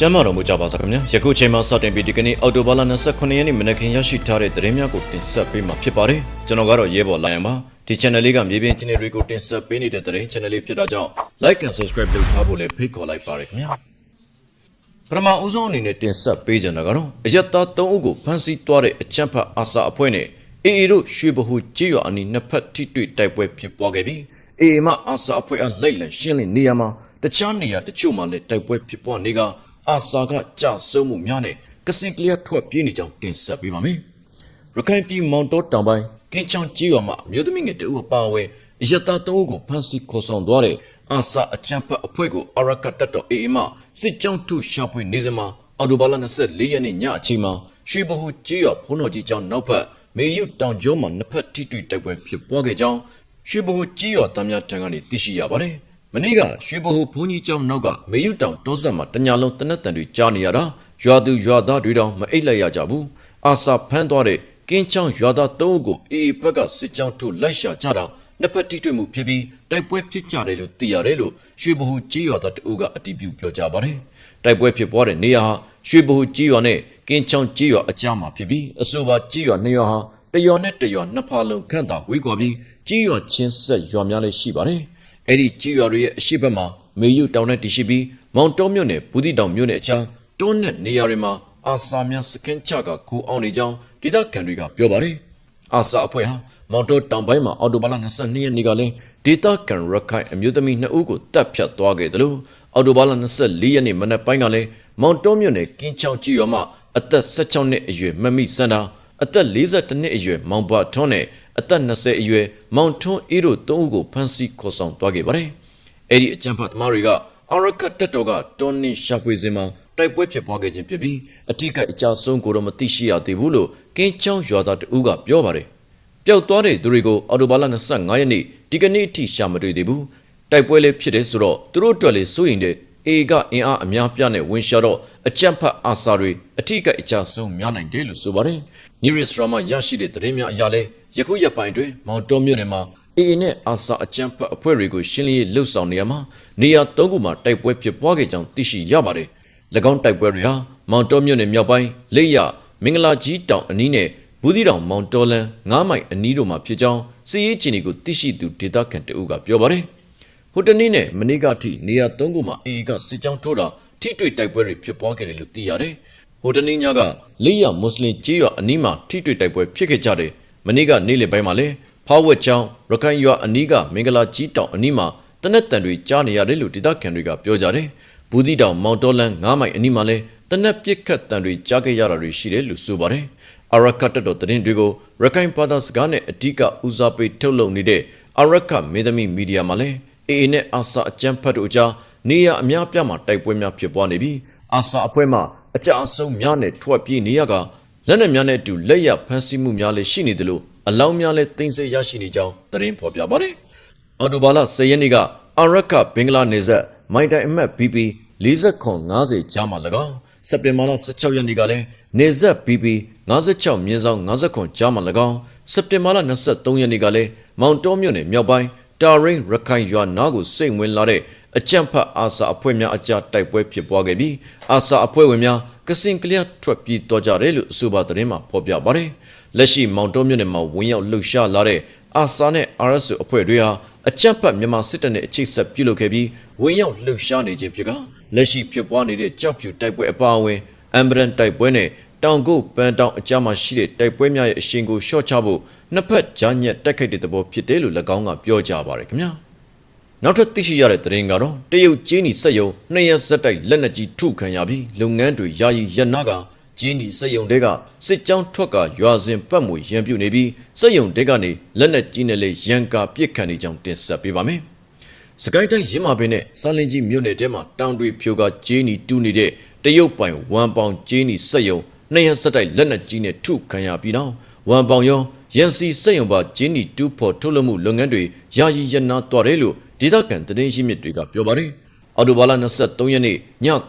ကျမ်းမာတော်မူကြပါစားခင်ဗျာယခုချိန်မှာစတင်ပြီးဒီကနေ့အော်တိုဘာလ29ရက်နေ့မနက်ခင်းရရှိထားတဲ့သတင်းများကိုတင်ဆက်ပေးမှာဖြစ်ပါတယ်ကျွန်တော်ကတော့ရဲဘော်လိုင်ယံပါဒီ channel လေးကမြေပြင်ချင်းတွေကိုတင်ဆက်ပေးနေတဲ့သတင်း channel လေးဖြစ်တာကြောင့် like and subscribe လုပ်ထားဖို့လည်းဖိတ်ခေါ်လိုက်ပါရခင်ဗျာပထမဦးဆုံးအနေနဲ့တင်ဆက်ပေးကြတာကတော့အယက်သား3ဦးကိုဖမ်းဆီးသွားတဲ့အချမ်းဖတ်အာစာအဖွဲ့နဲ့အေအေတို့ရွှေဘဟုကြေးရွာအနီးနှစ်ဖက်ထိတွေ့တိုက်ပွဲဖြစ်ပွားခဲ့ပြီးအေအေမှအာစာအဖွဲ့အလိုက်လံရှင်းလင်းနေရမှာတခြားနေရာတချို့မှလည်းတိုက်ပွဲဖြစ်ပွားနေက အာစာကကြဆုံမှုများနဲ့ကစင်ကလျက်ထွက်ပြေးနေကြောင်းတင်ဆက်ပေးပါမယ်ရခိုင်ပြည်မောင်တော်တောင်ပိုင်းကင်းချောင်းကြေးရွာမှာအမျိုးသမီးငယ်တဦးအပါအဝင်အယက်သား3ဦးကိုဖမ်းဆီးခေါ်ဆောင်သွားတဲ့အာစာအချမ်းဖတ်အဖွဲ့ကိုအရကတ်တော်အေအေမှစစ်ကြောင်းထုရှာဖွေနေစမှာအော်တိုဘာလ24ရက်နေ့ညအချိန်မှာရွှေဘဟုကြေးရွာဖုံးတော်ကြီးကျောင်းနောက်ဖက်မေယုတောင်ကျောမှာနှစ်ဖက်ထိတွေ့တိုက်ပွဲဖြစ်ပွားခဲ့ကြောင်းရွှေဘဟုကြေးရွာတမ်းများထံကနေသိရှိရပါတယ်။ မနေ့ကရွှေဘဟုဘုန်းကြီးကျောင်းနောက်ကမေယုတောင်တောဆက်မှာတညာလုံးတနက်တန်တွေကြားနေရတာရွာသူရွာသားတွေတောင်မအိပ်လိုက်ရကြဘူး။အာစာဖမ်းသွားတဲ့ကင်းချောင်းရွာသား၃ဦးကိုအေအေဘက်ကစစ်ကြောင်းထုလိုက်ရှာကြတာနှစ်ဖက်ထိတွေ့မှုဖြစ်ပြီးတိုက်ပွဲဖြစ်ကြတယ်လို့သိရတယ်လို့ရွှေဘဟုကြေးရွာသားတအုပ်ကအတည်ပြုပြောကြားပါတယ်။တိုက်ပွဲဖြစ်ပွားတဲ့နေရာဟာရွှေဘဟုကြေးရွာနဲ့ကင်းချောင်းကြေးရွာအကြားမှာဖြစ်ပြီးအဆိုပါကြေးရွာနှစ်ရွာဟာတရွာနဲ့တရွာနှစ်ဖာလုံးခန့်သာဝေးကွာပြီးကြေးရွာချင်းဆက်ရွာများလည်းရှိပါတယ်။ အဲ့ဒီကြေးရွာတွေရဲ့အရှိဘက်မှာမေယုတောင်နဲ့တရှိပြီးမောင်တောမြို့နယ်ဘူးတိတောင်မြို့နယ်အချမ်းတွန်းနဲ့နေရာတွေမှာအာစာများစကင်ချကကူအောင်နေကြောင်းဒေသခံတွေကပြောပါတယ်။အာစာအဖွဲ့ဟာမောင်တောတောင်ပိုင်းမှာအော်တိုဘာလ22ရက်နေ့ကလည်းဒေတာကန်ရခိုင်အမျိုးသမီး2ဦးကိုတပ်ဖြတ်သွားခဲ့တယ်လို့အော်တိုဘာလ24ရက်နေ့မနက်ပိုင်းကလည်းမောင်တောမြို့နယ်ကင်းချောင်းကြီးရွာမှာအသက်16နှစ်အရွယ်မမိစန္ဒာအသက်42နှစ်အရွယ်မောင်ဘထွန်းနဲ့ အသက်20အရွယ်မောင်ထွန်းအေးတို့3ဦးကိုဖမ်းဆီးခေါ်ဆောင်သွားခဲ့ပါတယ်။အဲ့ဒီအကြမ်းဖက်သမားတွေကအာရကတ်တက်တော်ကတွန်းနေရှာဖွေစင်မှာတိုက်ပွဲဖြစ်ပွားခဲ့ခြင်းဖြစ်ပြီးအထိကအကြဆုံးကိုတော့မသိရှိရသေးဘူးလို့ကင်းချောင်းရွာသားတဦးကပြောပါတယ်။ပျောက်သွားတဲ့သူတွေကိုအော်တိုဘာလ25ရက်နေ့ဒီကနေ့အထိရှာမတွေ့သေးဘူး။တိုက်ပွဲလေးဖြစ်တယ်ဆိုတော့သူတို့အတွက်လေစိုးရင်တဲ့ အေကအင်အားအများပြားနဲ့ဝင်ရှာတော့အကြမ်းဖက်အာစာတွေအထိကအကြဆုံးများနိုင်တယ်လို့ဆိုပါတယ်။ News Drama ရရှိတဲ့သတင်းများအရာလဲယခုရက်ပိုင်းတွင်မောင်တော်မြို့နယ်မှာအေအေနဲ့အာစာအကြမ်းဖက်အဖွဲ့တွေကိုရှင်းလင်းရေးလှုပ်ဆောင်နေရမှာနေရာ၃ခုမှာတိုက်ပွဲဖြစ်ပွားခဲ့ကြောင်းသိရှိရပါတယ်။၎င်းတိုက်ပွဲတွေဟာမောင်တော်မြို့နယ်မြောက်ပိုင်းလိပ်ရမင်္ဂလာကြီးတောင်အနီးနဲ့ဘူးသီးတောင်မောင်တော်လန်9မိုင်အနီးတို့မှာဖြစ်ကြောင်းစီရေးချီနီကိုသိရှိသူဒေတာခန်တအုပ်ကပြောပါတယ်။ ဟိုတနေ့နဲ့မနေ့ကအထိနေရာ၃ခုမှာအေအေကစစ်ကြောင်းထိုးတာထိတွေ့တိုက်ပွဲတွေဖြစ်ပွားခဲ့တယ်လို့သိရတယ်။ဟိုတနေ့ညကလိပ်ရမွတ်စလင်ကြေးရွာအနီးမှာထိတွေ့တိုက်ပွဲဖြစ်ခဲ့ကြတယ်။မနေ့ကနေ့လယ်ပိုင်းမှာလည်းဖားဝက်ချောင်းရခိုင်ရွာအနီးကမင်္ဂလာကြီးတောင်အနီးမှာတနက်တန်တွေကြားနေရတယ်လို့ဒေသခံတွေကပြောကြတယ်။ဘူးသီးတောင်မောင်တော်လန်9မိုင်အနီးမှာလည်းတနက်ပစ်ခတ်တန်တွေကြားခဲ့ရတာတွေရှိတယ်လို့ဆိုပါတယ်။အရကတ်တော်သတင်းတွေကိုရခိုင်ဘာသာစကားနဲ့အဓိကဦးစားပေးထုတ်လုပ်နေတဲ့အရကမေသမီမီဒီယာမှာလည်း အေအေနဲ့အာဆာအကြမ်းဖက်တို့ကြားနေရအများပြားမှာတိုက်ပွဲများဖြစ်ပွားနေပြီးအာဆာအဖွဲ့မှအကြအဆုံးများနဲ့ထွက်ပြေးနေရကလက်နက်များနဲ့အတူလက်ရဖမ်းဆီးမှုများလည်းရှိနေတယ်လို့အလောင်းများလည်းတင်ဆက်ရရှိနေကြောင်းသတင်းဖော်ပြပါတယ်။အော်တိုဘာလ10ရက်နေ့ကအရကဘင်္ဂလားနေဆက်မိုင်တိုင်အမတ် BP 4050ကြားမှာ၎င်းစက်တင်ဘာလ16ရက်နေ့ကလည်းနေဆက် BP 56မြင်းဆောင်59ကြားမှာ၎င်းစက်တင်ဘာလ23ရက်နေ့ကလည်းမောင်တောမြို့နယ်မြောက်ပိုင်း တာရင်းရခိုင်ရွာနားကိုစိတ်ဝင်လာတဲ့အကြံဖတ်အာစာအဖွဲ့များအကြတိုက်ပွဲဖြစ်ပွားခဲ့ပြီးအာစာအဖွဲ့ဝင်များကစင်ကလျက်ထွက်ပြေးသွားကြတယ်လို့အဆိုပါသတင်းမှာဖော်ပြပါတယ်။လက်ရှိမောင်တောမြို့နယ်မှာဝင်ရောက်လှုပ်ရှားလာတဲ့အာစာနဲ့ RSO အဖွဲ့တွေဟာအကြမ်းဖက်မြန်မာစစ်တပ်နဲ့အခြေဆက်ပြုလုပ်ခဲ့ပြီးဝင်ရောက်လှုပ်ရှားနေခြင်းဖြစ်ကလက်ရှိဖြစ်ပွားနေတဲ့ကြောက်ဖြူတိုက်ပွဲအပါအဝင်အမ်ဘရန်တိုက်ပွဲနဲ့တောင်ကုတ်ပန်းတောင်အကြားမှာရှိတဲ့တိုက်ပွဲများရဲ့အရှင်ကိုရှော့ချဖို့ နှစ်ဖက်ကြားညက်တိုက်ခိုက်တဲ့သဘောဖြစ်တယ်လို့၎င်းကပြောကြပါရယ်ခင်ဗျာနောက်ထပ်သိရှိရတဲ့သတင်းကတော့တရုတ်ကျင်းနီစက်ယုံနှစ်ရက်ဆက်တိုက်လက်နက်ကြီးထုခံရပြီးလုပ်ငန်းတွေယာယီရပ်နာကကျင်းနီစက်ယုံတွေကစစ်ကြောင်းထွက်ကရွာစဉ်ပတ်မှုရန်ပြုနေပြီးစက်ယုံတွေကနေလက်နက်ကြီးနဲ့လေရန်ကာပစ်ခတ်နေကြောင်းတင်ဆက်ပေးပါမယ်။စကိုင်းတိုင်းရင်းမာပင်နဲ့စာလင်ကြီးမြို့နယ်ထဲမှာတောင်တွေဖြိုကကျင်းနီတူးနေတဲ့တရုတ်ပိုင်ဝမ်ပေါင်ကျင်းနီစက်ယုံနှစ်ရက်ဆက်တိုက်လက်နက်ကြီးနဲ့ထုခံရပြီးတော့ဝမ်ပေါင်ရော ရန်စီစက်ယုံပါကျင်းနီတူးဖို့ထုတ်လုပ်မှုလုပ်ငန်းတွေယာယီရပ်နာသွားတယ်လို့ဒေသခံသတင်းရှိမြစ်တွေကပြောပါတယ်။အော်တိုဘာလ23ရက်နေ့ည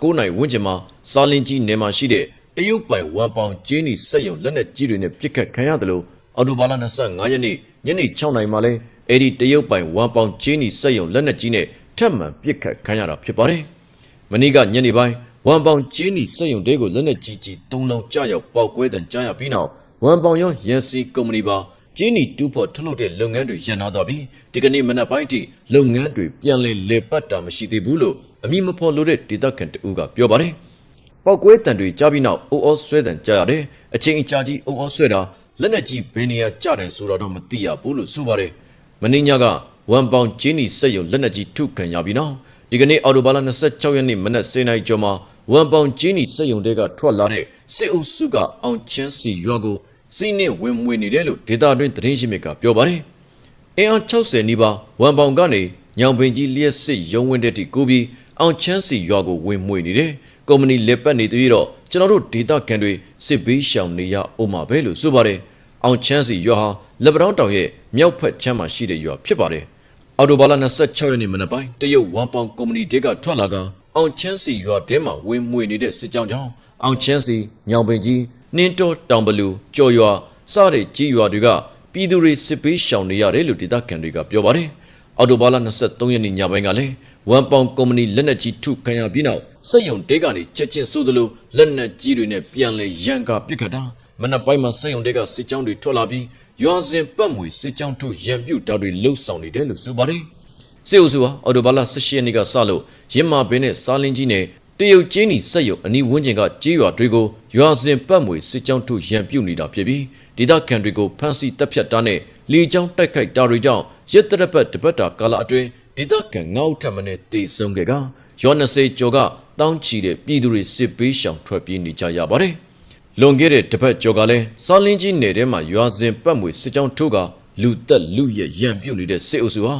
9:00နာရီဝန်းကျင်မှာစာလင်ကြီးနယ်မှာရှိတဲ့တရုတ်ပိုင်ဝမ်ပေါင်ကျင်းနီစက်ယုံလက်နက်ကြီးတွေနဲ့ပစ်ခတ်ခံရတယ်လို့အော်တိုဘာလ25ရက်နေ့ညနေ6:00နာရီမှာလဲအဲ့ဒီတရုတ်ပိုင်ဝမ်ပေါင်ကျင်းနီစက်ယုံလက်နက်ကြီးနဲ့ထပ်မံပစ်ခတ်ခံရတာဖြစ်ပါတယ်။မနေ့ကညနေပိုင်းဝဝမ်ပေါင်ကျင်းနီစက်ရုံတဲကိုလက်နက်ကြီးကြီး၃လုံးကြားရောက်ပေါက်ကွဲတဲ့ကြားရပြီးနောက် ဝမ်ပေါင်ရောရန်စီကုမ္ပဏီပါကျင်းနီတူဖို့ထုတ်လုပ်တဲ့လုပ်ငန်းတွေရပ်နာသွားပြီးဒီကနေ့မနက်ပိုင်းထိလုပ်ငန်းတွေပြန်လည်လေပတ်တာမရှိသေးဘူးလို့အမည်မဖော်လို့တဲ့ဒေသခံတဦးကပြောပါတယ်။ပောက်ကွဲတန်တွေကြားပြီးနောက်အိုအောဆွဲတန်ကြားရတယ်။အချိန်အကြာကြီးအိုအောဆွဲတာလက်နက်ကြီးဘယ်နေရာကျတယ်ဆိုတာတော့မသိရဘူးလို့ဆိုပါတယ်။မင်းညကဝမ်ပေါင်ကျင်းနီစက်ရုံလက်နက်ကြီးထုခံရပြီးနောက်ဒီကနေ့အော်တိုဘာလ26ရက်နေ့မနက်7:00နာရီကျော်မှာဝမ်ပေါင်ကျင်းနီစက်ရုံတွေကထွက်လာတဲ့ စစ်အုပ်စုကအောင်ချမ်းစီရွာကိုစီးနှင်းဝင်မွေနေတယ်လို့ဒေတာတွင်သတင်းရှိမြစ်ကပြောပါတယ်။အင်အား60နီးပါးဝမ်ပေါင်ကနေညောင်ပင်ကြီးလျက်စစ်ရုံးဝင်းတဲ့တီကိုပြီးအောင်ချမ်းစီရွာကိုဝင်မွေနေတယ်။ကုမ္ပဏီလက်ပတ်နေပြီးတော့ကျွန်တော်တို့ဒေတာကန်တွေစစ်ဘေးရှောင်နေရအောင်မှာပဲလို့ဆိုပါတယ်။အောင်ချမ်းစီရွာဟာလက်ပတောင်းတောင်ရဲ့မြောက်ဖက်ချမ်းမှာရှိတဲ့ရွာဖြစ်ပါတယ်။အော်တိုဘာလ26ရက်နေ့မနက်ပိုင်းတရုတ်ဝမ်ပေါင်ကုမ္ပဏီတွေကထွက်လာကအောင်ချမ်းစီရွာတဲမှာဝင်မွေနေတဲ့စစ်ကြောင်းကြောင့် အောင်ချမ်းစီညောင်ပင်ကြီးနှင်းတော်တောင်ဘလူကြော်ရွာစတဲ့ကြီးရွာတွေကပြည်သူတွေစစ်ပေးရှောင်နေရတယ်လို့ဒေသခံတွေကပြောပါတယ်။အော်တိုဘာလ23ရက်နေ့ညပိုင်းကလည်းဝမ်ပေါင်ကုမ္ပဏီလက်နက်ကြီးထုခံရပြီးနောက်စက်ရုံတဲကနေချက်ချင်းစိုးသလိုလက်နက်ကြီးတွေနဲ့ပြန်လဲရန်ကပစ်ခတ်တာမနက်ပိုင်းမှာစက်ရုံတဲကစစ်ကြောင်းတွေထွက်လာပြီးရွာစဉ်ပတ်မွေစစ်ကြောင်းထုရန်ပြုတ်တာတွေလှုပ်ဆောင်နေတယ်လို့ဆိုပါတယ်။စစ်အုပ်စုဟာအော်တိုဘာလ18ရက်နေ့ကစလို့ရင်းမာဘင်းနဲ့စားလင်းကြီးနဲ့ တရုတ်ကျင်းနီစက်ရုံအနီးဝန်းကျင်ကကြေးရွာတွေကိုရွာစဉ်ပတ်မွေစစ်ကြောင်းထုရန်ပြုတ်နေတာဖြစ်ပြီးဒေသခံတွေကိုဖမ်းဆီးတပ်ဖြတ်တာနဲ့လေကြောင်းတိုက်ခိုက်တာတွေကြောင့်ရက်တရပတ်တပတ်တာကာလအတွင်းဒေသခံငေါ့ထပ်မနဲ့တေဆုံးခဲ့ကရွာ20ကျော်ကတောင်းချီတဲ့ပြည်သူတွေစစ်ပေးရှောင်ထွက်ပြေးနေကြရပါတယ်။လွန်ခဲ့တဲ့တပတ်ကျော်ကလည်းစောင်းလင်းကြီးနယ်ထဲမှာရွာစဉ်ပတ်မွေစစ်ကြောင်းထုကလူသက်လူရဲ့ရန်ပြုတ်နေတဲ့စစ်အုပ်စုဟာ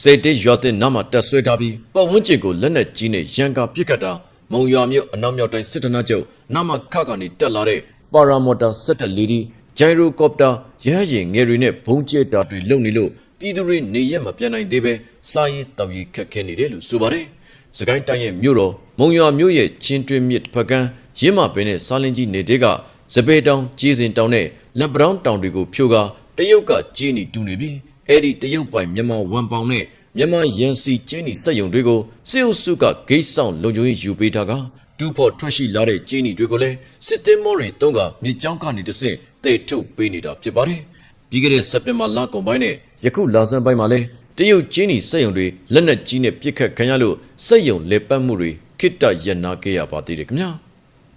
စေတေးရွာတဲ့နားမှာတက်ဆွဲထားပြီးပတ်ဝန်းကျင်ကိုလက်နက်ကြီးနဲ့ရန်ကာပစ်ခတ်တာ မုံရွာမြို့အနောက်မြောက်တိုင်းစစ်တနချုပ်နာမခကနေတက်လာတဲ့ပါရာမော်တာစက်တလီဒီဂျိုင်ရိုကော်ပတာရဟရင်ငယ်တွေနဲ့ဘုံကျဲတာတွေလုံနေလို့ပြည်သူတွေနေရက်မပြန်နိုင်သေးပဲစားရေးတောက်ရေးခက်ခဲနေတယ်လို့ဆိုပါတယ်။စကိုင်းတိုင်းရဲ့မြို့တော်မုံရွာမြို့ရဲ့ချင်းတွင်းမြစ်တစ်ဖက်ကမ်းရင်းမပင်နဲ့စားလင်းကြီးနေတဲကစပယ်တောင်ကြီးစင်တောင်နဲ့လက်ပတောင်းတောင်တွေကိုဖြိုကာတရုတ်ကကြီးနီတူနေပြီးအဲ့ဒီတရုတ်ပိုင်မြန်မာဝန်ပေါင်နဲ့ မြန်မာရန်စီကျင်းနီစက်ရုံတွေကိုစစ်အုပ်စုကဂိတ်ဆောင်လုံခြုံရေးယူပေးထားကတူဖို့ထွက်ရှိလာတဲ့ကျင်းနီတွေကိုလည်းစစ်သည်မောတွေတုံးကမြေကြောင်းကနေတဆင့်တိတ်ထုတ်ပေးနေတာဖြစ်ပါတယ်။ပြီးခဲ့တဲ့စက်တင်ဘာလကုန်ပိုင်းနဲ့ယခုလဆန်းပိုင်းမှာလည်းတရုတ်ကျင်းနီစက်ရုံတွေလက်နက်ကြီးနဲ့ပစ်ခတ်ခံရလို့စက်ရုံလေပတ်မှုတွေခိတ္တရနာခဲ့ရပါသေးတယ်ခင်ဗျာ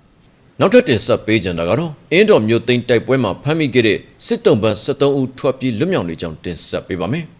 ။နောက်ထပ်တင်ဆက်ပေးကြတာကတော့အင်းတော်မြို့သိမ်းတိုက်ပွဲမှာဖမ်းမိခဲ့တဲ့စစ်တုံးပန်း73ဦးထွက်ပြေးလွတ်မြောက်နေကြောင်းတင်ဆက်ပေးပါမယ်။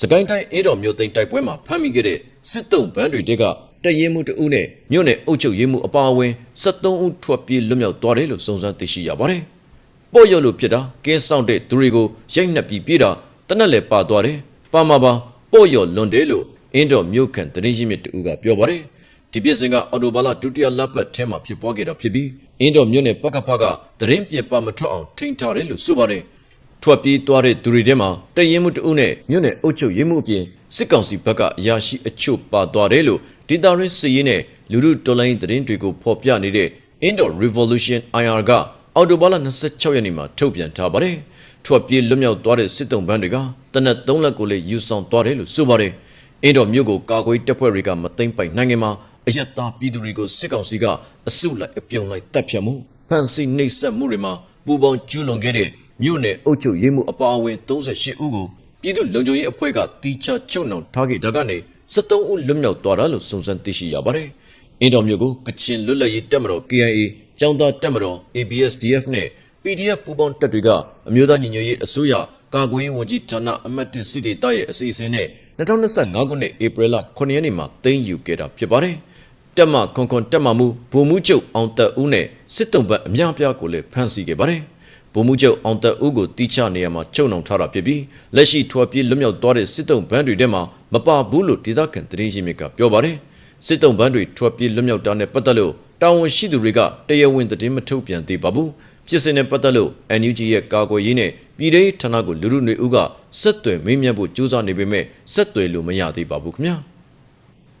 စကိုင်းတိုင်းအင်းတော်မြို့သိမ်းတိုက်ပွဲမှာဖမ်းမိခဲ့တဲ့စစ်တုံးပန်းတွေတဲကတရင်မှုတဦးနဲ့မြို့နယ်အုပ်ချုပ်ရေးမှုအပါအဝင်73ဦးထွက်ပြေးလွတ်မြောက်သွားတယ်လို့စုံစမ်းသိရှိရပါတယ်။ပေါ့ရုပ်လို့ဖြစ်တာကင်းဆောင်တဲ့သူတွေကိုရိုက်နှက်ပြီးပြေးတာတနက်လည်းပါသွားတယ်။ပါမှာပါပေါ့ရုပ်လွန်တယ်လို့အင်းတော်မြို့ခံတရင်ရှိမြစ်တူကပြောပါတယ်။ဒီပြစ်စင်ကအော်တိုဘာလဒုတိယလပတ်ထဲမှာဖြစ်ပွားခဲ့တာဖြစ်ပြီးအင်းတော်မြို့နယ်ပကဖကသတင်းပြပမထွက်အောင်ထိန်းထားတယ်လို့ဆိုပါတယ်။ ထွက်ပြေးသွားတဲ့သူတွေထဲမှာတရင်မှုတဦးနဲ့မြို့နယ်အုပ်ချုပ်ရေးမှုအပြင်စစ်ကောင်စီဘက်ကအရာရှိအချို့ပါသွားတယ်လို့ဒေတာရင်းစီရင်နဲ့လူလူတော်လိုင်းသတင်းတွေကိုဖော်ပြနေတဲ့ Indo Revolution IR ကအော်တိုဘာလ26ရက်နေ့မှာထုတ်ပြန်ထားပါတယ်။ထွက်ပြေးလွတ်မြောက်သွားတဲ့စစ်တုံးဘန်းတွေကတနက်3လက်ကိုလည်းယူဆောင်သွားတယ်လို့ဆိုပါတယ်။အင်းတော်မြို့ကိုကာကွယ်တပ်ဖွဲ့တွေကမသိမ့်ပိုက်နိုင်ငယ်မှာအယက်သားပြည်သူတွေကိုစစ်ကောင်စီကအစုလိုက်အပြုံလိုက်တပ်ဖြတ်မှုဖန်စီနှိပ်စက်မှုတွေမှာပူပေါင်းကျူးလွန်ခဲ့တဲ့ မြို့နယ်အုပ်ချုပ်ရေးမှုအပါအဝင်38ဦးကိုပြည်သူလုံခြုံရေးအဖွဲ့ကတီချချုပ်နှောင်ထားခဲ့တာကနေ73ဦးလွတ်မြောက်သွားတာလို့စုံစမ်းသိရှိရပါတယ်။အင်းတော်မျိုးကိုကချင်လွတ်လပ်ရေးတပ်မတော် KIA ကျောင်းသားတပ်မတော် ABSDF နဲ့ PDF ပူးပေါင်းတပ်တွေကအမျိုးသားညီညွတ်ရေးအစိုးရကာကွယ်ရေးဝန်ကြီးဌာနအမတ်တစ်စစ်ဒေသရဲ့အစီအစဉ်နဲ့2025ခုနှစ်ဧပြီလ9ရက်နေ့မှာတင်ယူခဲ့တာဖြစ်ပါတယ်။တက်မခွန်ခွန်တက်မမှုဗိုလ်မှူးချုပ်အောင်တက်ဦးနဲ့စစ်တုံးဘက်အများပြားကိုလည်းဖမ်းဆီးခဲ့ပါတယ်။ ဗိုလ်မှူးချုပ်အောင်တက်ဦးကိုတီးချနေရာမှာချုပ်နှောင်ထားတာဖြစ်ပြီးလက်ရှိထွာပြေးလွတ်မြောက်သွားတဲ့စစ်တုံးဘန်းတွေထဲမှာမပါဘူးလို့ဒေသခံသတင်းရင်းမြစ်ကပြောပါတယ်။စစ်တုံးဘန်းတွေထွာပြေးလွတ်မြောက်တာနဲ့ပတ်သက်လို့တာဝန်ရှိသူတွေကတရားဝင်သတင်းမထုတ်ပြန်သေးပါဘူး။ဖြစ်စဉ်နဲ့ပတ်သက်လို့ NUG ရဲ့ကာကွယ်ရေးနဲ့ပြည်ထောင်ဌာနကိုလူလူနေဦးကဆက်သွယ်မေးမြန်းဖို့ကြိုးစားနေပေမဲ့ဆက်သွယ်လို့မရသေးပါဘူးခင်ဗျာ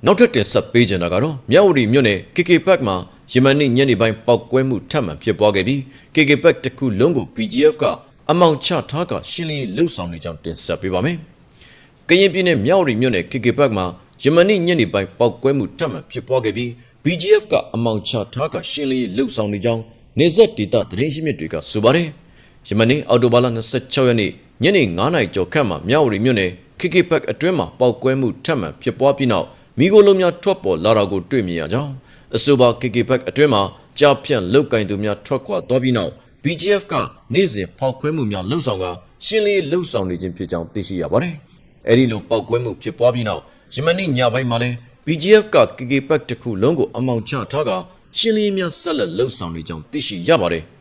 နောက်ထပ်တင်ဆက်ပေးကြတာကတော့မြဝတီမြို့နယ် KK Park မှာယမန်နေ့ညနေပိုင်းပောက်ကွဲမှုထပ်မံဖြစ်ပွားခဲ့ပြီး KK Park တစ်ခုလုံးကို BGF ကအမောင်ချထားကရှင်းလင်းလှုပ်ဆောင်နေကြောင်းတင်ဆက်ပေးပါမယ်ကရင်ပြည်နယ်မြဝတီမြို့နယ် KK Park မှာယမန်နေ့ညနေပိုင်းပောက်ကွဲမှုထပ်မံဖြစ်ပွားခဲ့ပြီး BGF ကအမောင်ချထားကရှင်းလင်းရေးလှုပ်ဆောင်နေကြောင်းနေဆက်ဒေတာသတင်းရှိမြစ်တွေကဆိုပါတယ်ယမနေ့အော်တိုဘာလ26ရက်နေ့ညနေ9:00နာရီကျော်ခန့်မှာမြဝတီမြို့နယ် KK Park အတွင်းမှာပောက်ကွဲမှုထပ်မံဖြစ်ပွားပြီးနောက် မိโกလုံးများထွက်ပေါ်လာတာကိုတွေ့မြင်ရကြောင်းအဆိုပါ KK Park အတွင်းမှာကြားဖြန့်လုတ်ကင်သူများထွက်ခွာသွားပြီးနောက် BGF ကနေ့စဉ်ဖောက်ခွဲမှုများလှုပ်ဆောင်ကရှင်းလင်းရေးလှုပ်ဆောင်နေခြင်းဖြစ်ကြောင်းသိရှိရပါတယ်။အဲဒီလိုပောက်ကွဲမှုဖြစ်ပွားပြီးနောက်ယမနေ့ညပိုင်းမှာလဲ BGF က KK Park တစ်ခုလုံးကိုအမောင်ချထားကရှင်းလင်းရေးများဆက်လက်လှုပ်ဆောင်နေကြောင်းသိရှိရပါတယ်။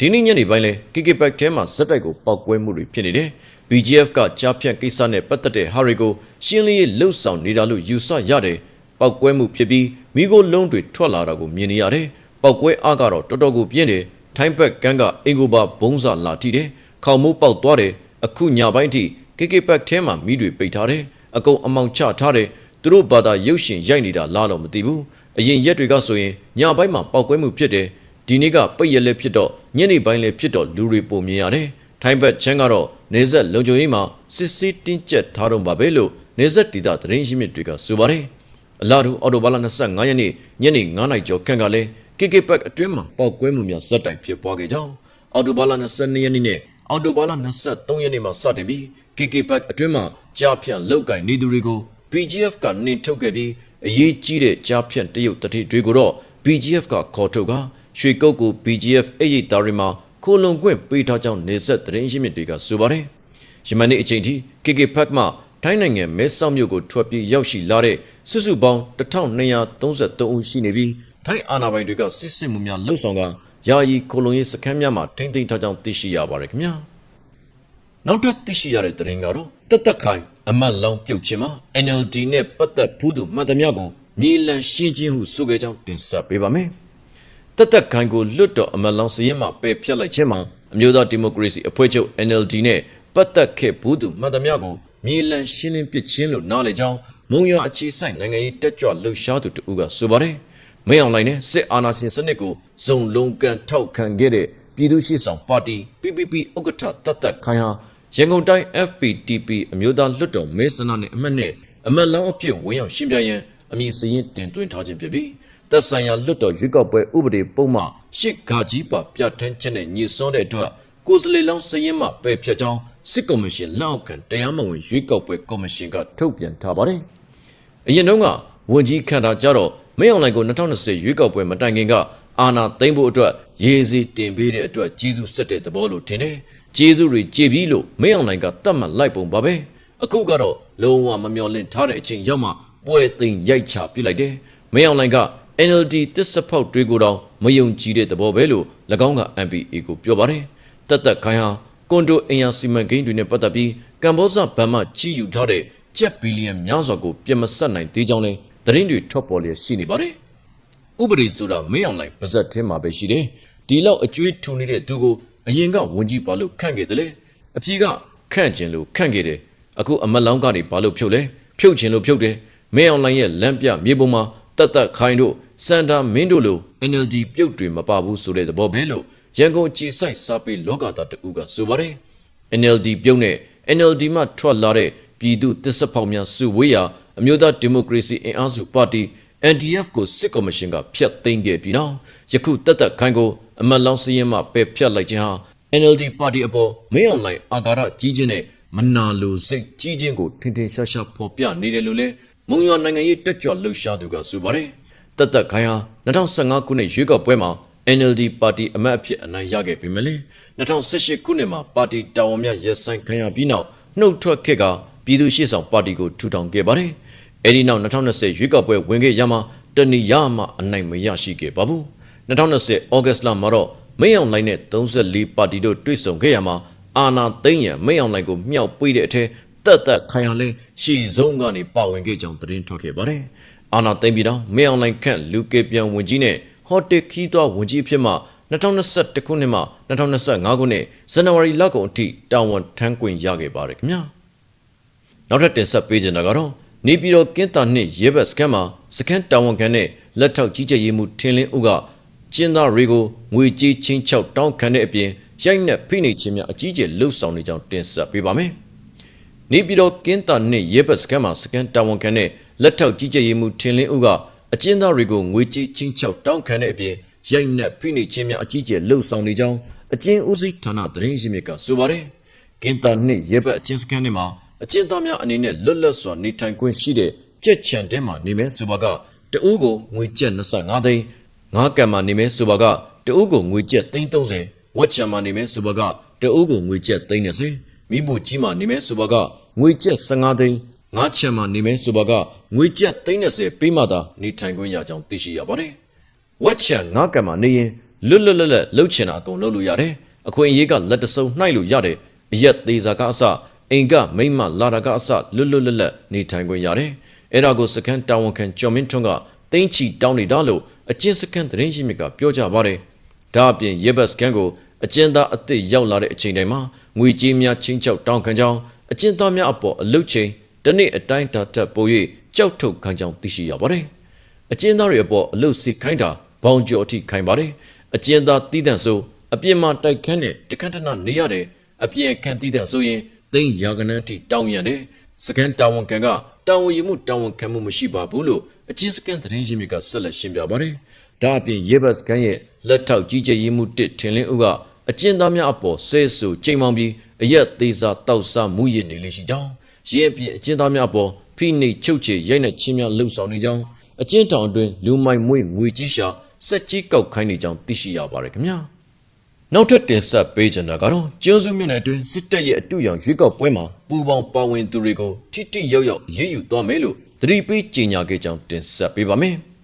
ဒီနေ့ညနေပိုင်းလဲ KK Park ထဲမှာဇက်တိုက်ကိုပောက်ကွဲမှုတွေဖြစ်နေတယ်။ BGF ကကြားဖြန့်ကိစ္စနဲ့ပတ်သက်တဲ့ဟာတွေကိုရှင်းလင်းရေးလှုပ်ဆောင်နေတာလို့ယူဆရတယ်။ပောက်ကွဲမှုဖြစ်ပြီးမိโกလုံးတွေထွက်လာတာကိုမြင်နေရတယ်။ပောက်ကွဲအားကတော့တော်တော်ကိုပြင်းတယ်။ထိုင်းဘက်ကန်းကအင်ကိုပါဘုံးစာလာထိတယ်။ခေါင်မိုးပေါက်သွားတယ်။အခုညပိုင်းထိ KK Park ထဲမှာမိတွေပိတ်ထားတယ်။အကုန်အမောင်ချထားတယ်။သူတို့ဘာသာရုပ်ရှင်ရိုက်နေတာလားတော့မသိဘူး။အရင်ရက်တွေကဆိုရင်ညပိုင်းမှာပောက်ကွဲမှုဖြစ်တယ်။ ဒီနေ့ကပိတ်ရက်လည်းဖြစ်တော့ညနေပိုင်းလည်းဖြစ်တော့လူတွေပုံမြင်ရတယ်။ထိုင်းဘက်ချမ်းကတော့နေဆက်လုံခြုံရေးမှာစစ်စစ်တင်းကျပ်ထားတော့ပါပဲလို့နေဆက်ဒေတာသတင်းရှိမြစ်တွေကဆိုပါတယ်။အလားတူအော်တိုဘာလ25ရက်နေ့ညနေ9:00နာရီကျော်ခန့်ကလည်း KK Park အတွင်းမှာပောက်ကွဲမှုများဇက်တိုင်ဖြစ်ပွားခဲ့ကြောင်းအော်တိုဘာလ22ရက်နေ့နဲ့အော်တိုဘာလ23ရက်နေ့မှာစတင်ပြီး KK Park အတွင်းမှာကြားဖြန့်လောက်ကင်နေသူတွေကို BGF ကနှင်ထုတ်ခဲ့ပြီးအရေးကြီးတဲ့ကြားဖြန့်တရုတ်တတိတွေကိုတော့ BGF ကခေါ်ထုတ်က ရွှေကုတ်ကို BGF အိတ်ရိတ်သားတွေမှာခိုလုံခွင့်ပေးထားကြောင်းနေဆက်သတင်းရှိမြစ်တွေကဆိုပါတယ်။ယမနေ့အချိန်ထိ KK Park မှာထိုင်းနိုင်ငံမဲဆောက်မြို့ကိုထွက်ပြေးရောက်ရှိလာတဲ့စုစုပေါင်း1233ဦးရှိနေပြီးထိုင်းအာဏာပိုင်တွေကစစ်စစ်မှုများလှုပ်ဆောင်ကယာယီခိုလုံရေးစခန်းများမှာထိမ့်သိမ်းထားကြောင်းသိရှိရပါတယ်ခင်ဗျာ။နောက်ထပ်သိရှိရတဲ့သတင်းကတော့တက်တက်ခိုင်အမတ်လောင်းပြုတ်ခြင်းမှာ NLD နဲ့ပတ်သက်ဘူးသူမှတ်သမျှကိုမြေလံရှင်းခြင်းဟုဆိုခဲ့ကြောင်းတင်ဆက်ပေးပါမယ်။ တက်တက်ခိုင်ကိုလွတ်တော်အမတ်လောင်းစရင်မှာပယ်ဖျက်လိုက်ခြင်းမှာအမျိုးသားဒီမိုကရေစီအဖွဲ့ချုပ် NLD နဲ့ပတ်သက်ခဲ့ဘူးသူမှတ်သမျှကိုမြေလံရှင်းလင်းပစ်ခြင်းလို့နားလည်ကြောင်းမုံရအခြေဆိုင်နိုင်ငံရေးတက်ကြွလှုပ်ရှားသူတူကဆိုပါတယ်။မင်းအောင်လှိုင်နဲ့စစ်အာဏာရှင်စနစ်ကိုဇုံလုံးကန်ထောက်ခံခဲ့တဲ့ပြည်သူ့ရှေ့ဆောင်ပါတီ PPP ဥက္ကဋ္ဌတက်တက်ခိုင်ဟာရန်ကုန်တိုင်း FPTP အမျိုးသားလွှတ်တော်မဲဆန္ဒနယ်အမတ်နဲ့အမတ်လောင်းအဖြစ်ဝင်ရောက်ရှင်းပြရန်အမည်စရင်တင်သွင်းထားခြင်းဖြစ်ပြီး သက်ဆိုင်ရာလွှတ်တော်ရွေးကောက်ပွဲဥပဒေပုံမှန်ရှစ်ခါကြီးပါပြဋ္ဌာန်းချက်နဲ့ညီစွန်းတဲ့အတွက်ကိုယ်စားလှယ်လောင်းစရင်မှပယ်ဖြတ်ကြောင်းစစ်ကော်မရှင်လက်အောက်ခံတရားမဝင်ရွေးကောက်ပွဲကော်မရှင်ကထုတ်ပြန်ထားပါတယ်။အရင်တုန်းကဝန်ကြီးခန့်ထားကြတော့မင်းအောင်လှိုင်ကို2020ရွေးကောက်ပွဲမတိုင်ခင်ကအာဏာသိမ်းဖို့အတွက်ရေးစီတင်ပေးတဲ့အတွက်ကြီးစုဆက်တဲ့သဘောလို့ထင်တယ်။ကြီးစုတွေကြည်ပြီးလို့မင်းအောင်လှိုင်ကတတ်မှတ်လိုက်ပုံပါပဲ။အခုကတော့လုံးဝမမျော်လင့်ထားတဲ့အချိန်ရောက်မှပွဲသိမ်းရိုက်ချပြလိုက်တယ်။မင်းအောင်လှိုင်က NLD တစ်စဖောက်တွေကိုတောင်မယုံကြည်တဲ့သဘောပဲလို့၎င်းက MPA ကိုပြောပါတယ်။တတ်သက်ခိုင်ဟာကွန်ဒိုအင်ယာစီမံကိန်းတွေနဲ့ပတ်သက်ပြီးကမ္ဘောဇဘဏ်မှချီးယူထားတဲ့ကျပ်ဘီလီယံများစွာကိုပြမဆက်နိုင်သေးကြောင်းလည်းသတင်းတွေထွက်ပေါ်လျက်ရှိနေပါတယ်။ဥပဒေဆိုတာမင်းအောင်လိုက်ပါဇက်ထဲမှာပဲရှိတယ်။ဒီလောက်အကျွေးထူနေတဲ့သူကိုအရင်ကဝန်ကြီးပါလို့ခန့်ခဲ့တယ်လေ။အပြေကခန့်ကျင်လို့ခန့်ခဲ့တယ်။အခုအမတ်လောင်းကနေဘာလို့ဖြုတ်လဲ။ဖြုတ်ချင်လို့ဖြုတ်တယ်။မင်းအောင်လိုက်ရဲ့လမ်းပြမြေပုံမှာတတ်တတ်ခိုင်တို့ စန္ဒာမင်းတို့လို NLD ပြုတ်တွေမပါဘူးဆိုတဲ့သဘောပဲလို့ရန်ကုန်ကြီးဆိုင်စားပေးလောကသားတူကဆိုပါတယ်။ NLD ပြုတ်နဲ့ NLD မှထွက်လာတဲ့ပြည်သူတစ်စက်ဖောက်များစုဝေးရာအမျိုးသားဒီမိုကရေစီအင်အားစုပါတီ NDF ကိုစစ်ကော်မရှင်ကဖျက်သိမ်းခဲ့ပြီးနောက်ယခုတက်တက်ခိုင်ကိုအမတ်လောင်းစရင်မှပယ်ဖျက်လိုက်ခြင်းဟာ NLD ပါတီအပေါ်မင်းအောင်လှိုင်အာဃာတကြီးခြင်းနဲ့မနာလိုစိတ်ကြီးခြင်းကိုထင်ထင်ရှားရှားဖော်ပြနေတယ်လို့လည်းမုံရနိုင်ငံရေးတက်ကြွလှုပ်ရှားသူကဆိုပါတယ် တက်တက်ခိုင်ဟာ2015ခုနှစ်ရွေးကောက်ပွဲမှာ NLD ပါတီအမတ်အဖြစ်အနိုင်ရခဲ့ပြီမလဲ2018ခုနှစ်မှာပါတီတာဝန်များရက်ဆိုင်ခံရပြီးနောက်နှုတ်ထွက်ခဲ့ကပြည်သူ့ရှေ့ဆောင်ပါတီကိုထူထောင်ခဲ့ပါတယ်အဲဒီနောက်2020ရွေးကောက်ပွဲဝင်ခဲ့ရမှာတဏီရမှအနိုင်မရရှိခဲ့ပါဘူး2020ဩဂတ်လမှာတော့မိအောင်လိုင်းနဲ့34ပါတီတို့တွေ့ဆုံခဲ့ရမှာအာနာသိမ့်ရန်မိအောင်လိုင်းကိုမြောက်ပေးတဲ့အထက်တက်တက်ခိုင်ရလဲရှီဆုံးကနေပါဝင်ခဲ့ကြောင်းသတင်းထွက်ခဲ့ပါတယ် အာနာသိမ့်ပြီးတော့မိအောင်လိုင်းခန့်လူကေပြန်ဝင်ကြီးနဲ့ဟော့တက်ခီးတော့ဝင်ကြီးဖြစ်မှ2021ခုနှစ်မှ2025ခုနှစ်ဇန်နဝါရီလကုန်အထိတာဝန်ထမ်းခွင့်ရခဲ့ပါတယ်ခင်ဗျာနောက်ထပ်တင်ဆက်ပေးချင်တာကတော့နေပြည်တော်ကင်းတာနှစ်ရဲဘက်စကန်မှာစကန်တာဝန်ခံတဲ့လက်ထောက်ကြီးကြပ်ရေးမှူးထင်းလင်းဦးကကျင်းသားတွေကိုငွေကြေးချင်းချောက်တောင်းခံတဲ့အပြင်ရိုက်နှက်ဖိနှိပ်ခြင်းများအကြီးကျယ်လှုပ်ဆောင်နေကြောင်းတင်ဆက်ပေးပါမယ်။ နေပြည်တော်ကင်းတာနှစ်ရဲဘက်စကန်မှာစကန်တာဝန်ခံတဲ့လက်ထောက်ကြီးကြပ်ရေးမှူးထင်းလင်းဦးကအအကျဉ်းသားတွေကိုငွေကြေးချင်းချောက်တောင်းခံတဲ့အပြင်ရိုက်နှက်ဖိနှိပ်ခြင်းများအကြီးအကျယ်လှုပ်ဆောင်နေကြောင်းအကျဉ်းဦးစီးဌာနသတင်းရင်းမြစ်ကဆိုပါတယ်။ကင်တာနှစ်ရဲဘက်အကျဉ်းစခန်းတွေမှာအကျဉ်းသားများအနေနဲ့လွတ်လပ်စွာနေထိုင်ခွင့်ရှိတဲ့ကြက်ချန်တဲမှာနေမယ်ဆိုပါကတအူးကိုငွေကျပ်25သိန်းငါးကံမှာနေမယ်ဆိုပါကတအူးကိုငွေကျပ်330ဝက်ချန်မှာနေမယ်ဆိုပါကတအူးကိုငွေကျပ်30 မိဖို့ကြီးမှာနေမယ်ဆိုပါကငွေကျပ်15သိန်းငါးချန်မှာနေမယ်ဆိုပါကငွေကျပ်30ပေးမှသာနေထိုင်ခွင့်ရကြောင်းသိရှိရပါတယ်ဝက်ချန်ငါးကံမှာနေရင်လွတ်လွတ်လပ်လပ်လှုပ်ချင်တာအကုန်လုပ်လို့ရတယ်အခွင့်အရေးကလက်တစုံနှိုက်လို့ရတယ်အရက်သေးစာကအစအိမ်ကမိမ့်မလာတာကအစလွတ်လွတ်လပ်လပ်နေထိုင်ခွင့်ရတယ်အဲ့ဒါကိုစကန်တာဝန်ခံကျော်မင်းထွန်းကတင်းချီတောင်းနေတာလို့အချင်းစကန်သတင်းရှိမြစ်ကပြောကြပါတယ်ဒါအပြင်ရဲဘတ်စကန်ကို အကျဉ်းသားအသစ်ရောက်လာတဲ့အချိန်တိုင်းမှာငွေကြေးများချင်းချောက်တောင်းခံကြောင်းအကျဉ်းသားများအပေါ်အလုတ်ချိန်တစ်နေ့အတိုင်းတာတက်ပို၍ကြောက်ထုတ်ခံကြောင်းသိရှိရပါတယ်အကျဉ်းသားတွေအပေါ်အလုတ်စီခိုင်းတာဘောင်ကျော်အထိခိုင်းပါတယ်အကျဉ်းသားတီးတန့်ဆိုအပြစ်မှတိုက်ခန်းနဲ့တခန့်တနနေရတယ်အပြစ်ခံတီးတန့်ဆိုရင်သိန်းရာကနန်းထိတောင်းရတယ်စကန်တာဝန်ခံကတာဝန်ယူမှုတာဝန်ခံမှုမရှိပါဘူးလို့အချင်းစကန်သတင်းရင်းမြစ်ကဆက်လက်ရှင်းပြပါတယ် ဒါအပြင်ရေဘတ်စကန်ရဲ့လက်ထောက်ကြီးကြပ်ရေးမှုတစ်ထင်လင်းဦးကအကျဉ်းသားများအပေါ်ဆဲဆူချိန်မောင်းပြီးအရက်သေးစာတောက်စားမှုရည်နေလေရှိကြောင်းရင်းအပြင်အကျဉ်းသားများအပေါ်ဖိနှိပ်ချုပ်ချယ်ရိုက်နှက်ခြင်းများလှုပ်ဆောင်နေကြောင်းအကျဉ်းထောင်အတွင်းလူမိုက်မွေးငွေကြီးရှာစက်ကြီးကောက်ခိုင်းနေကြောင်းသိရှိရပါတယ်ခင်ဗျာနောက်ထပ်တင်ဆက်ပေးချင်တာကတော့ကျွန်းစုမြို့နယ်အတွင်းစစ်တပ်ရဲ့အတူရောင်ရွေးကောက်ပွဲမှာပူပေါင်းပါဝင်သူတွေကိုထိထိရောက်ရောက်ရေးယူသွားမယ်လို့သတိပေးကြေညာခဲ့ကြောင်းတင်ဆက်ပေးပါမယ်။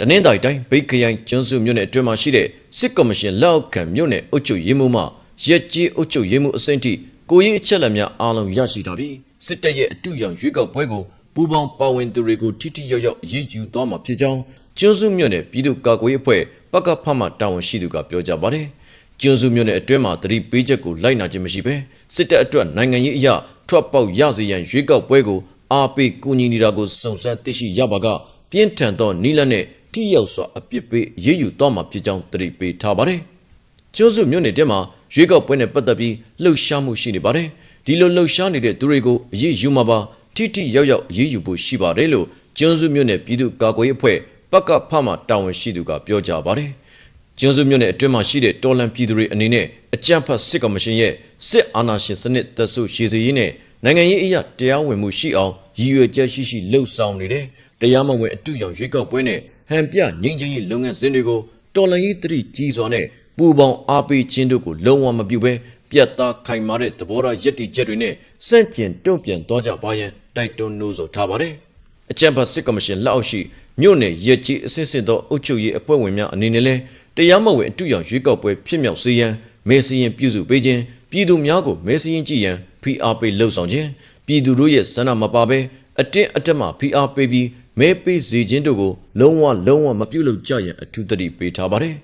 တနင်္သာရီတိုင်းဗိတ်ခရိုင်ကျွန်းစုမြို့နယ်အတွင်းမှာရှိတဲ့စစ်ကော်မရှင်လက်အောက်ခံမြို့နယ်အုပ်ချုပ်ရေးမှူးမှရက်ကြီးအုပ်ချုပ်ရေးမှူးအဆင့်ထိကိုရေးအချက်လက်များအားလုံးရရှိထားပြီးစစ်တပ်ရဲ့အတူရောင်ရွေးကောက်ပွဲကိုပူပေါင်းပါဝင်သူတွေကိုထိထိရောက်ရောက်ရေးယူသွားမှာဖြစ်ကြောင်းကျွန်းစုမြို့နယ်ပြည်သူ့ကာကွယ်ရေးအဖွဲ့ပကဖမှတာဝန်ရှိသူကပြောကြားပါတယ်။ကျွန်းစုမြို့နယ်အတွင်းမှာတတိပေးချက်ကိုလိုက်နာခြင်းမရှိဘဲစစ်တပ်အတွက်နိုင်ငံရေးအရာထွက်ပေါက်ရစေရန်ရွေးကောက်ပွဲကိုအားပေးကူညီနေတာကိုစုံစမ်းသိရှိရပါကပြင်းထန်သောနီလန်းနဲ့ ထိရောက်စွာအပြစ်ပေးရေးယူသွားမှာဖြစ်ကြောင်းတတိပေးထားပါတယ်။ကျွန်းစုမြို့နယ်တဲမှာရွေးကောက်ပွဲနဲ့ပတ်သက်ပြီးလှုပ်ရှားမှုရှိနေပါတယ်။ဒီလိုလှုပ်ရှားနေတဲ့သူတွေကိုအရေးယူမှာပါထိထိရောက်ရောက်အရေးယူဖို့ရှိပါတယ်လို့ကျွန်းစုမြို့နယ်ပြည်သူ့ကာကွယ်ရေးအဖွဲ့ပကဖမှတာဝန်ရှိသူကပြောကြားပါတယ်။ကျွန်းစုမြို့နယ်အတွင်းမှာရှိတဲ့တော်လန်ပြည်သူတွေအနေနဲ့အကြမ်းဖက်စစ်ကော်မရှင်ရဲ့စစ်အာဏာရှင်စနစ်သက်ဆိုရှည်စေရေးနဲ့နိုင်ငံရေးအရာတရားဝင်မှုရှိအောင်ရည်ရွယ်ချက်ရှိရှိလှုပ်ဆောင်နေတဲ့တရားမဝင်အတူရောင်ရွေးကောက်ပွဲနဲ့ ဟန်ပြငြိမ်းချမ်းရေးလုပ်ငန်းစဉ်တွေကိုတော်လန်ရေးတတိကြီးစွာနဲ့ပူပေါင်းအားပေးခြင်းတို့ကိုလုံးဝမပြုဘဲပြတ်သားခိုင်မာတဲ့သဘောထားယက်တီချက်တွေနဲ့စန့်ကျင်တုံ့ပြန်သွားကြပါရန်တိုက်တွန်းနှိုးဆော်ထားပါတယ်။အကြံဖတ်စစ်ကော်မရှင်လက်အောက်ရှိမြို့နယ်ရက်ကြီးအစစ်စစ်သောအုပ်ချုပ်ရေးအဖွဲ့ဝင်များအနေနဲ့လည်းတရားမဝင်အတူရောင်ရွေးကောက်ပွဲဖြစ်မြောက်စေရန်မဲစရင်ပြုစုပေးခြင်းပြည်သူများကိုမဲစရင်ကြည်ရန်ဖိအားပေးလှုပ်ဆောင်ခြင်းပြည်သူတို့ရဲ့ဆန္ဒမပါဘဲအတင်းအတက်မှဖိအားပေးပြီး မဲပေးစေခြင်းတို့ကိုလုံးဝလုံးဝမပြုလုပ်ကြရန်အထူးသတိပေးထားပါတယ်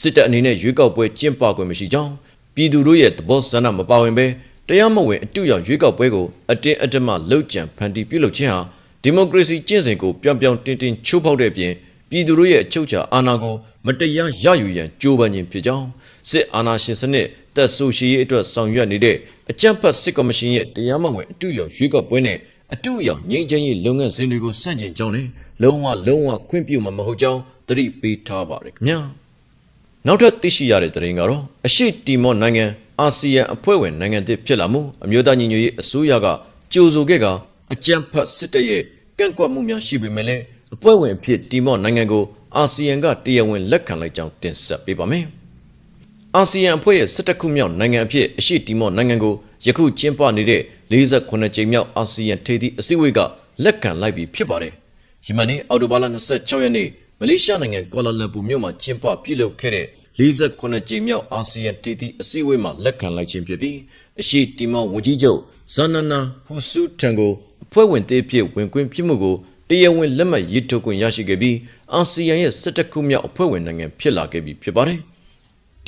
စစ်တပ်အနေနဲ့ရွေးကောက်ပွဲကျင်းပခွင့်မရှိကြောင်းပြည်သူတို့ရဲ့သဘောဆန္ဒမပါဝင်ဘဲတရားမဝင်အတူရောင်ရွေးကောက်ပွဲကိုအတင်းအတက်မှလှုပ်ကြံဖန်တီးပြုလုပ်ခြင်းဟာဒီမိုကရေစီကျင့်စဉ်ကိုပြောင်ပြောင်တင်းတင်းချိုးဖောက်တဲ့အပြင်ပြည်သူတို့ရဲ့အချုပ်အခြာအာဏာကိုမတရားရယူရန်ကြိုးပမ်းခြင်းဖြစ်ကြောင်းစစ်အာဏာရှင်စနစ်တက်ဆူရှိရေးအတွက်ဆောင်ရွက်နေတဲ့အကြမ်းဖက်စစ်ကော်မရှင်ရဲ့တရားမဝင်အတူရောင်ရွေးကောက်ပွဲနဲ့ အတူရောင်ငြိမ်းချမ်းရေးလုပ်ငန်းစဉ်တွေကိုစန့်ကျင်ကြောင်းနဲ့လုံးဝလုံးဝခွင့်ပြုမှာမဟုတ်ကြောင်းသတိပေးထားပါတယ်ခင်ဗျာနောက်ထပ်သိရှိရတဲ့သတင်းကတော့အရှိတီမော့နိုင်ငံအာဆီယံအဖွဲ့ဝင်နိုင်ငံတစ်ဖြစ်လာမှုအမျိုးသားညီညွတ်ရေးအစိုးရကကြိုဆိုခဲ့ကအကြမ်းဖက်စစ်တပ်ရဲ့ကန့်ကွက်မှုများရှိပေမဲ့လည်းအဖွဲ့ဝင်အဖြစ်တီမော့နိုင်ငံကိုအာဆီယံကတရားဝင်လက်ခံလိုက်ကြောင်းတင်ဆက်ပေးပါမယ်။အာဆီယံအဖွဲ့ရဲ့စစ်တပ်ခုမြောက်နိုင်ငံအဖြစ်အရှိတီမော့နိုင်ငံကိုယခုကျင်းပနေတဲ့ 48ကြိမ်မြောက်အာဆီယံထိပ်သီးအစည်းအဝေးကလက်ခံလိုက်ပြီဖြစ်ပါတယ်။ယမန်နေ့အော်တိုဘာလ26ရက်နေ့မလေးရှားနိုင်ငံကွာလာလမ်ပူမြို့မှာကျင်းပပြုလုပ်ခဲ့တဲ့48ကြိမ်မြောက်အာဆီယံထိပ်သီးအစည်းအဝေးမှာလက်ခံလိုက်ခြင်းဖြစ်ပြီးအရှိတီမော့ဝန်ကြီးချုပ်ဇာနနာဟူဆူထံကိုအဖွဲ့ဝင်သေးဖြစ်ဝင်ခွင့်ပြုမှုကိုတရားဝင်လက်မှတ်ရေးထိုးခွင့်ရရှိခဲ့ပြီးအာဆီယံရဲ့စစ်တပ်ခုမြောက်အဖွဲ့ဝင်နိုင်ငံဖြစ်လာခဲ့ပြီဖြစ်ပါတယ်။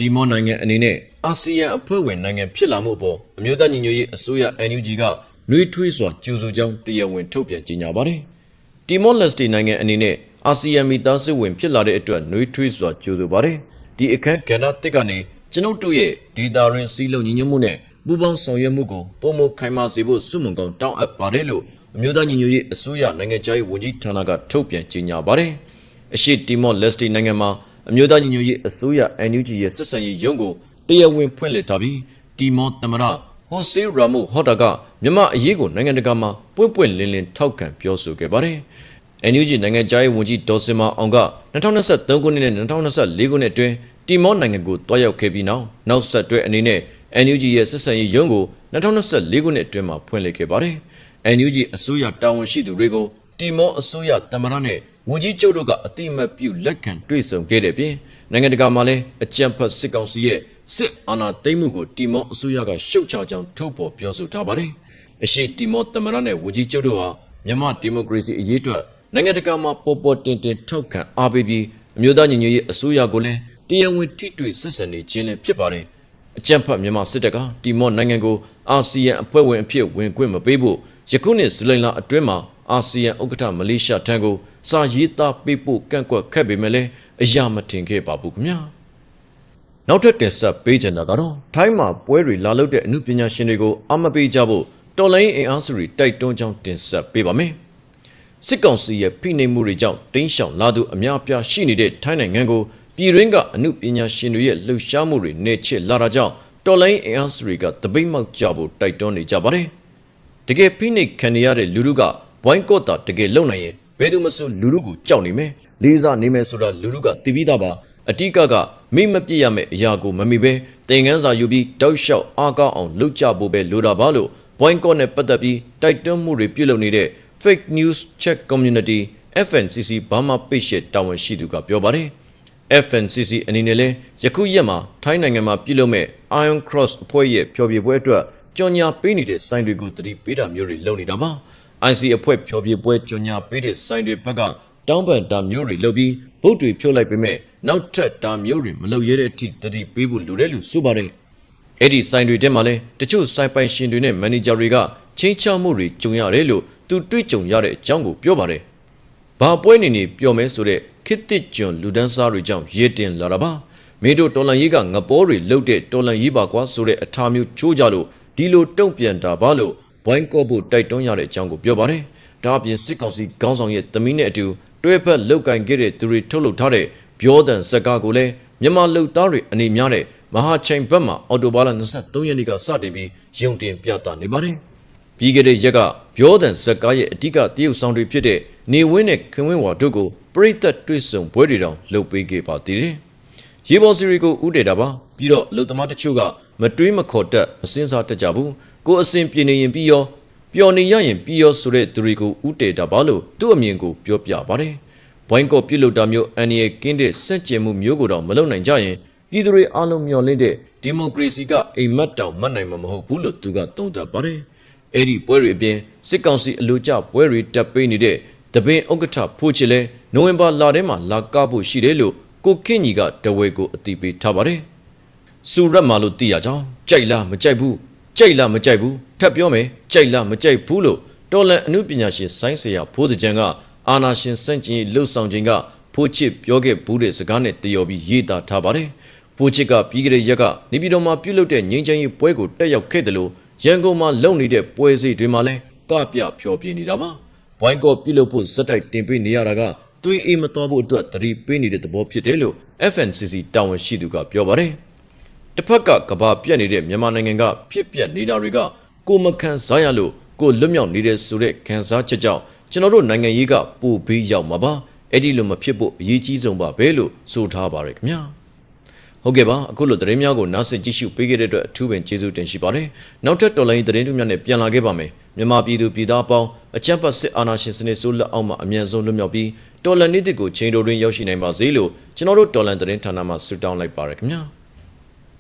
ဒီမောနိုင်ငံအနေနဲ့အာဆီယံအဖွဲ့ဝင်နိုင်ငံဖြစ်လာမှုအပေါ်အမျိုးသားညီညွတ်ရေးအစိုးရ NUG ကနှွေးထွေးစွာကြိုဆိုကြောင်းတရားဝင်ထုတ်ပြန်ကြေညာပါတယ်။တီမောလက်စတီနိုင်ငံအနေနဲ့အာဆီယံမိသားစုဝင်ဖြစ်လာတဲ့အတွက်နှွေးထွေးစွာကြိုဆိုပါတယ်။ဒီအခမ်းကဏ္ဍတစ်ကနေကျွန်ုပ်တို့ရဲ့ဒေတာရင်းစီးလုံးညီညွတ်မှုနဲ့ပူးပေါင်းဆောင်ရွက်မှုကိုပုံမခိုင်မာစေဖို့စွမွန်ကောင်းတောင်းအပ်ပါတယ်လို့အမျိုးသားညီညွတ်ရေးအစိုးရနိုင်ငံခြားရေးဝန်ကြီးဌာနကထုတ်ပြန်ကြေညာပါတယ်။အရှိတီမော့လက်စတီနိုင်ငံမှာ အမျိုးသားညီညွတ်ရေးအစိုးရ NUG ရဲ့ဆက်ဆံရေးရုံးကိုတရားဝင်ဖွင့်လှစ်ထားပြီးတီမော့သမ္မတဟိုဆေရာမိုဟော့တာကမြန်မာအရေးကိုနိုင်ငံတကာမှာပွင့်ပွင့်လင်းလင်းထောက်ခံပြောဆိုခဲ့ပါတယ်။ NUG နိုင်ငံသားရေးဝန်ကြီးဒေါ်စင်မာအောင်က2023ခုနှစ်နဲ့2024ခုနှစ်အတွင်းတီမော့နိုင်ငံကိုတွားရောက်ခဲ့ပြီးနောက်နောက်ဆက်တွဲအနေနဲ့ NUG ရဲ့ဆက်ဆံရေးရုံးကို2024ခုနှစ်အတွင်းမှာဖွင့်လှစ်ခဲ့ပါတယ်။ NUG အစိုးရတာဝန်ရှိသူတွေကိုတီမော့အစိုးရတမရနဲ့ ဝန်ကြီးချုပ်တို့ကအတိအမတ်ပြုလက်ခံတွေ့ဆုံခဲ့တဲ့ပြင်နိုင်ငံတကာမှာလည်းအကြံဖတ်စစ်ကောင်စီရဲ့စစ်အာဏာသိမ်းမှုကိုတီမော့အစိုးရကရှုတ်ချကြောင်းထုတ်ဖော်ပြောဆိုထားပါတယ်။အရှိတီမော့တမရနဲ့ဝန်ကြီးချုပ်တို့ဟာမြန်မာဒီမိုကရေစီအရေးအတွက်နိုင်ငံတကာမှာပေါ်ပေါ်တင်တင်ထောက်ခံအားပေးပြီးအမျိုးသားညီညွတ်ရေးအစိုးရကိုလည်းတရားဝင်ထိတွေ့ဆက်ဆံနေခြင်းလည်းဖြစ်ပါတယ်။အကြံဖတ်မြန်မာစစ်တပ်ကတီမော့နိုင်ငံကိုအာဆီယံအဖွဲ့ဝင်အဖြစ်ဝင်ခွင့်မပေးဖို့ယခုနှစ်ဇူလိုင်လအတွင်းမှာအာဆီယံဥက္ကဋ္ဌမလေးရှားထံကို စာရေးသားပေးပို့ကန့်ကွက်ခက်ပေမဲ့လည်းအရာမတင်ခဲ့ပါဘူးခင်ဗျာနောက်ထပ်တင်ဆက်ပေးချင်တာကတော့ထိုင်းမှာပွဲတွေလာလုပ်တဲ့အမှုပညာရှင်တွေကိုအမပေးကြဖို့တော်လိုင်းအင်အားစုတွေတိုက်တွန်းကြောင်းတင်ဆက်ပေးပါမယ်စစ်ကောင်စီရဲ့ဖိနှိပ်မှုတွေကြောင့်တင်းရှောင်လာသူအများအပြားရှိနေတဲ့ထိုင်းနိုင်ငံကိုပြည်တွင်းကအမှုပညာရှင်တွေရဲ့လှုပ်ရှားမှုတွေနဲ့ချစ်လာတာကြောင့်တော်လိုင်းအင်အားစုတွေကတပိတ်မောက်ကြဖို့တိုက်တွန်းနေကြပါတယ်တကယ်ဖိနှိပ်ခံရတဲ့လူတို့ကဘွိုင်းကော့တာတကယ်လုံနိုင်ရင် ဘယ်သူမဆိုလူတို့ကိုကြောက်နေမယ်လေးစားနေမယ်ဆိုတာလူတို့ကသိပြီးသားပါအတိကကမိမပြည့်ရမယ့်အရာကိုမမိပဲတင်ငန်းစာယူပြီးတောက်လျှောက်အားကောင်းအောင်လုပ်ကြဖို့ပဲလိုတာပါလို့ဘွိုင်းကော့နဲ့ပတ်သက်ပြီးတိုက်တွန်းမှုတွေပြုလုပ်နေတဲ့ fake news check community FNCC ဘာမှပိတ်ရှက်တာဝန်ရှိသူကပြောပါတယ် FNCC အနေနဲ့လည်းယခုရက်မှာထိုင်းနိုင်ငံမှာပြုလုပ်မဲ့ Iron Cross အဖွဲ့ရဲ့ဖျော်ဖြေပွဲအတွက်ကြော်ညာပေးနေတဲ့စိုင်းတွေကိုတတိပေးတာမျိုးတွေလုပ်နေတာပါ IC အဖွဲ့ဖျော်ဖြေပွဲကြော်ညာပေးတဲ့စိုင်းတွေဘက်ကတောင်းပန်တာမျိုးတွေလုပ်ပြီးဗုတ်တွေဖြုတ်လိုက်ပေမဲ့နောက်ထပ်တာမျိုးတွေမလုပ်ရတဲ့အထိတတိပေးဖို့လိုတယ်လို့ဆိုပါတယ်အဲ့ဒီစိုင်းတွေထဲမှာလည်းတချို့စိုင်းပိုင်ရှင်တွေနဲ့မန်နေဂျာတွေကချင်းချောက်မှုတွေကြုံရတယ်လို့သူတွေ့ကြုံရတဲ့အကြောင်းကိုပြောပါတယ်ဘာပွဲနေနေပြောမဲဆိုတဲ့ခစ်တစ်ကျွန်းလူဒန်းစားတွေကြောင့်ရေတင်လာတာပါမင်းတို့တော်လန်ရေးကငပိုးတွေလှုပ်တဲ့တော်လန်ရေးပါကွာဆိုတဲ့အထာမျိုးချိုးကြလို့ဒီလိုတုံ့ပြန်တာပါလို့ ဘွိုင်းကော့ဖို့တိုက်တွန်းရတဲ့အကြောင်းကိုပြောပါတယ်ဒါအပြင်စစ်ကောင်စီခေါင်းဆောင်ရဲ့သမီးနဲ့အတူတွဲဖက်လောက်ကင်ခဲ့တဲ့သူတွေထုတ်လုပ်ထားတဲ့ပြောတန်စကားကိုလည်းမြန်မာလူသားတွေအနေများတဲ့မဟာချိန်ဘက်မှာအော်တိုဘာလ23ရက်နေ့ကစတင်ပြီးရုံတင်ပြသနေပါတယ်ပြီးခဲ့တဲ့ရက်ကပြောတန်ဇက်ကားရဲ့အဓိကတရုတ်ဆောင်တွေဖြစ်တဲ့နေဝင်းနဲ့ခင်ဝင်းဝါတို့ကိုပရိသတ်တွေ့ဆုံပွဲတွေတောင်လုပ်ပေးခဲ့ပါသေးတယ်။ရေပေါ်စီရီကိုဥတည်တာပါပြီးတော့လူသမားတချို့ကမတွေးမခေါ်တတ်မစင်စားတတ်ကြဘူး ကိုအစဉ်ပြေနေရင်ပြီးရောပျော်နေရရင်ပြီးရောဆိုတဲ့သူတွေကိုဥတည်တာပါလို့သူ့အမြင်ကိုပြောပြပါတယ်။ဘွိုင်းကော့ပြုတ်လို့တာမျိုးအန်ရီရဲ့ကင်းတဲ့စက်ကျင်မှုမျိုးကိုတော့မလုပ်နိုင်ကြရင်ပြည်သူတွေအားလုံးမျှော်လင့်တဲ့ဒီမိုကရေစီကအိမ်မက်တောင်မတ်နိုင်မှာမဟုတ်ဘူးလို့သူကသုံးသပ်ပါတယ်။အဲ့ဒီပွဲတွေအပြင်စစ်ကောင်စီအလို့ကျပွဲတွေတက်ပေးနေတဲ့တပင်ဥက္ကဋ္ဌဖိုးချစ်လဲနိုဝင်ဘာလထဲမှာလာကဖို့ရှိတယ်လို့ကိုကင့်ကြီးကတဝဲကိုအတိပေးထားပါတယ်။စူရက်မာလို့သိရကြောင်းကြိုက်လားမကြိုက်ဘူး ကြိုက်လားမကြိုက်ဘူးထပ်ပြောမယ်ကြိုက်လားမကြိုက်ဘူးလို့တော်လန်အမှုပညာရှင်ဆိုင်းဆရာဖိုးတကြံကအာနာရှင်စန့်ကျင်လှုပ်ဆောင်ခြင်းကဖိုးချစ်ပြောခဲ့ဘူးတဲ့စကားနဲ့တယောပြီးရေးသားထားပါတယ်။ဖိုးချစ်ကပြီးကြတဲ့ရက်ကနေပြည်တော်မှာပြုလုပ်တဲ့ငင်းချမ်းရေးပွဲကိုတက်ရောက်ခဲ့တယ်လို့ရန်ကုန်မှာလုပ်နေတဲ့ပွဲစီတွေမှာလည်းကပြဖျော်ပြနေတာပါ။ဘွိုင်းကော့ပြုလုပ်ဖို့ဇက်တိုက်တင်ပေးနေရတာကသွေးအေးမတော်ဖို့အတွက်တတိပေးနေတဲ့သဘောဖြစ်တယ်လို့ FNCC တာဝန်ရှိသူကပြောပါတယ်။ တစ်ဖက်ကကဘာပြက်နေတဲ့မြန်မာနိုင်ငံကဖြစ်ပျက်နေတာတွေကကိုမခံစားရလို့ကိုလွတ်မြောက်နေတဲ့ဆိုတဲ့ခံစားချက်ကြောင့်ကျွန်တော်တို့နိုင်ငံရေးကပိုပြီးရောက်မှာပါ။အဲ့ဒီလိုမဖြစ်ဖို့အရေးကြီးဆုံးပါပဲလို့ဆိုထားပါရခင်ဗျာ။ဟုတ်ကဲ့ပါအခုလိုသတင်းများကိုနားဆင်ကြည့်ရှုပေးခဲ့တဲ့အတွက်အထူးပင်ကျေးဇူးတင်ရှိပါတယ်။နောက်ထပ်တော်လိုင်းသတင်းတွေများနဲ့ပြန်လာခဲ့ပါမယ်။မြန်မာပြည်သူပြည်သားပေါင်းအကြမ်းဖက်စစ်အာဏာရှင်စနစ်ဆိုးလက်အောက်မှာအမြန်ဆုံးလွတ်မြောက်ပြီးတော်လန်နေ့တစ်ကိုချိန်တိုတွင်ရောက်ရှိနိုင်ပါစေလို့ကျွန်တော်တို့တော်လန်သတင်းဌာနမှဆုတောင်းလိုက်ပါရခင်ဗျာ။